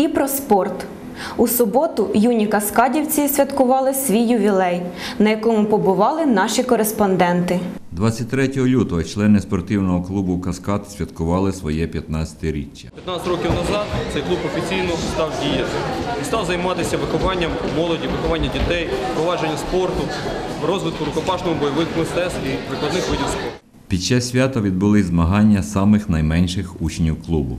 І про спорт. У суботу юні каскадівці святкували свій ювілей, на якому побували наші кореспонденти. 23 лютого члени спортивного клубу Каскад святкували своє 15-річчя. 15 років назад цей клуб офіційно став діяти і став займатися вихованням молоді, вихованням дітей, впровадженням спорту, розвитку рукопашного бойових мистецтв і прикладних видів спорту. Під час свята відбулись змагання самих найменших учнів клубу.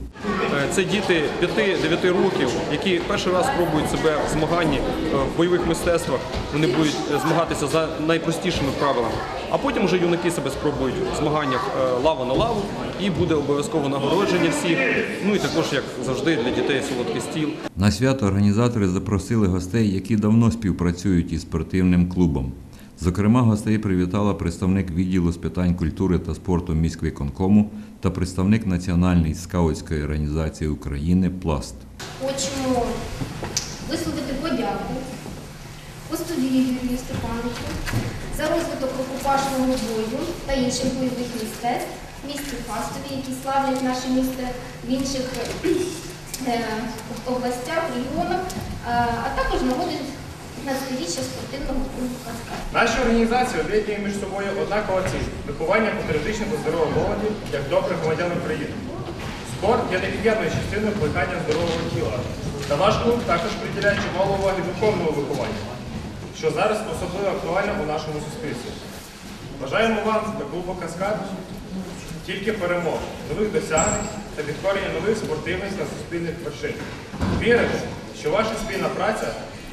Це діти 5-9 років, які перший раз спробують себе в змаганні е, в бойових мистецтвах. Вони будуть е, змагатися за найпростішими правилами. А потім вже юнаки себе спробують в змаганнях е, лава на лаву і буде обов'язково нагородження всіх. Ну і також, як завжди, для дітей солодкий стіл. На свято організатори запросили гостей, які давно співпрацюють із спортивним клубом. Зокрема, гостей привітала представник відділу з питань культури та спорту міськвиконкому та представник Національної скаутської організації України Пласт. Хочемо висловити подяку Постові Юрію Степановичу за розвиток рукопашного бою та інших бойових мистецтв місті Фастові, які славлять наше місто в інших е, областях, регіонах, е, а також нагодить 15-річчя спортивного клубу «Каскад». Наші організації об'єднує між собою однакова ціль виховання патріотичного та здорового молоді як добрих громадян України. Спорт є невід'ємною частиною плекання здорового тіла. Та наш клуб також приділяє чимало уваги духовному вихованню, що зараз особливо актуально у нашому суспільстві. Бажаємо вам та клубу Каскад тільки перемог, нових досягнень та підкорення нових спортивних та суспільних вершин. Віримо, що ваша спільна праця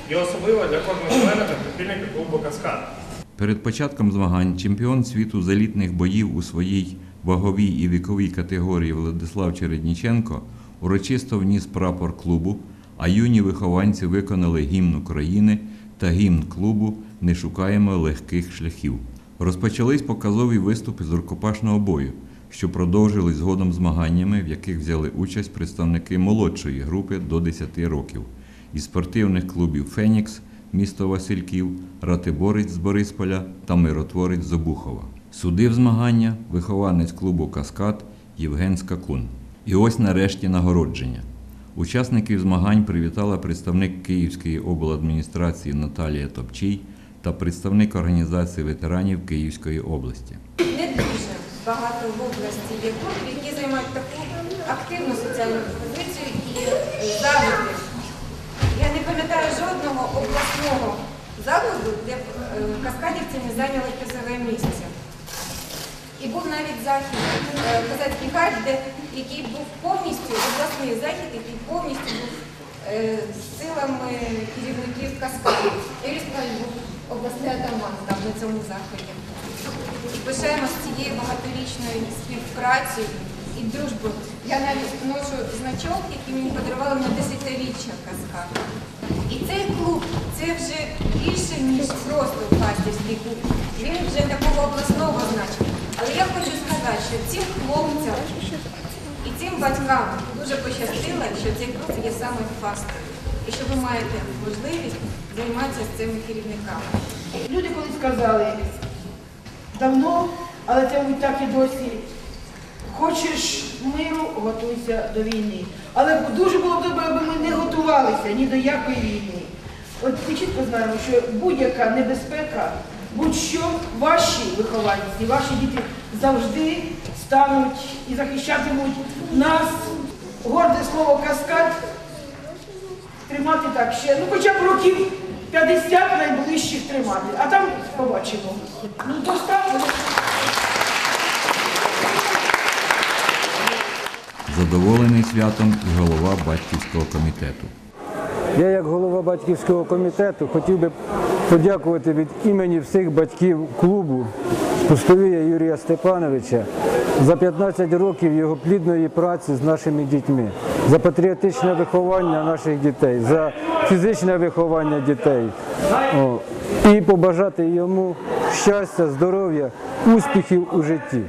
є особлива для кожного члена та прихильника клубу Каскад. Перед початком змагань чемпіон світу з елітних боїв у своїй ваговій і віковій категорії Владислав Чередніченко урочисто вніс прапор клубу, а юні вихованці виконали гімн України та гімн клубу Не шукаємо легких шляхів. Розпочались показові виступи з рукопашного бою, що продовжились згодом змаганнями, в яких взяли участь представники молодшої групи до 10 років із спортивних клубів Фенікс, місто Васильків, Ратиборець з Борисполя та Миротворець з Обухова. Судив змагання вихованець клубу Каскад Євген Скакун. І ось нарешті нагородження. Учасників змагань привітала представник Київської обладміністрації Наталія Топчій та представник організації ветеранів Київської області. не дуже багато в області є клубів, які займають таку активну соціальну позицію і е, завжди. Я не пам'ятаю жодного обласного закладу, де е, каскадівці не зайняли призове місце. І був навіть захід, е, козацький харч, який був повністю обласний захід, який повністю був е, силами керівників каскадів. Юрій Степанович був обласний атаман там на цьому заході. І пишаємося цією багаторічною співпрацею і дружбою. Я навіть ношу значок, який мені подарували на десятиріччя каскаду. І цей клуб це вже більше, ніж просто фастівський клуб. Він вже такого обласного значення. Але я хочу сказати, що цим хлопцям і цим батькам дуже пощастило, що цей клуб є саме фастовий. І що ви маєте можливість займатися з цими керівниками. Люди колись сказали давно, але це так і досі. Хочеш миру, готуйся до війни. Але дуже було б добре, аби ми не готувалися ні до якої війни. От ми чітко знаємо, що будь-яка небезпека, будь-що ваші вихованці, ваші діти завжди стануть і захищатимуть нас. Горде слово каскад тримати так ще, ну хоча б років 50 найближчих тримати, а там побачимо. Ну то ставимо. Задоволений святом і голова батьківського комітету. Я, як голова батьківського комітету, хотів би подякувати від імені всіх батьків клубу Пустовія Юрія Степановича за 15 років його плідної праці з нашими дітьми, за патріотичне виховання наших дітей, за фізичне виховання дітей. О, І побажати йому щастя, здоров'я, успіхів у житті.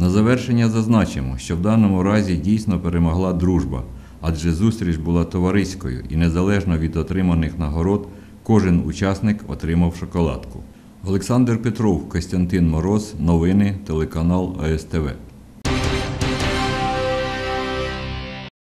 На завершення зазначимо, що в даному разі дійсно перемогла дружба, адже зустріч була товариською і незалежно від отриманих нагород, кожен учасник отримав шоколадку. Олександр Петров, Костянтин Мороз, новини, телеканал АСТВ.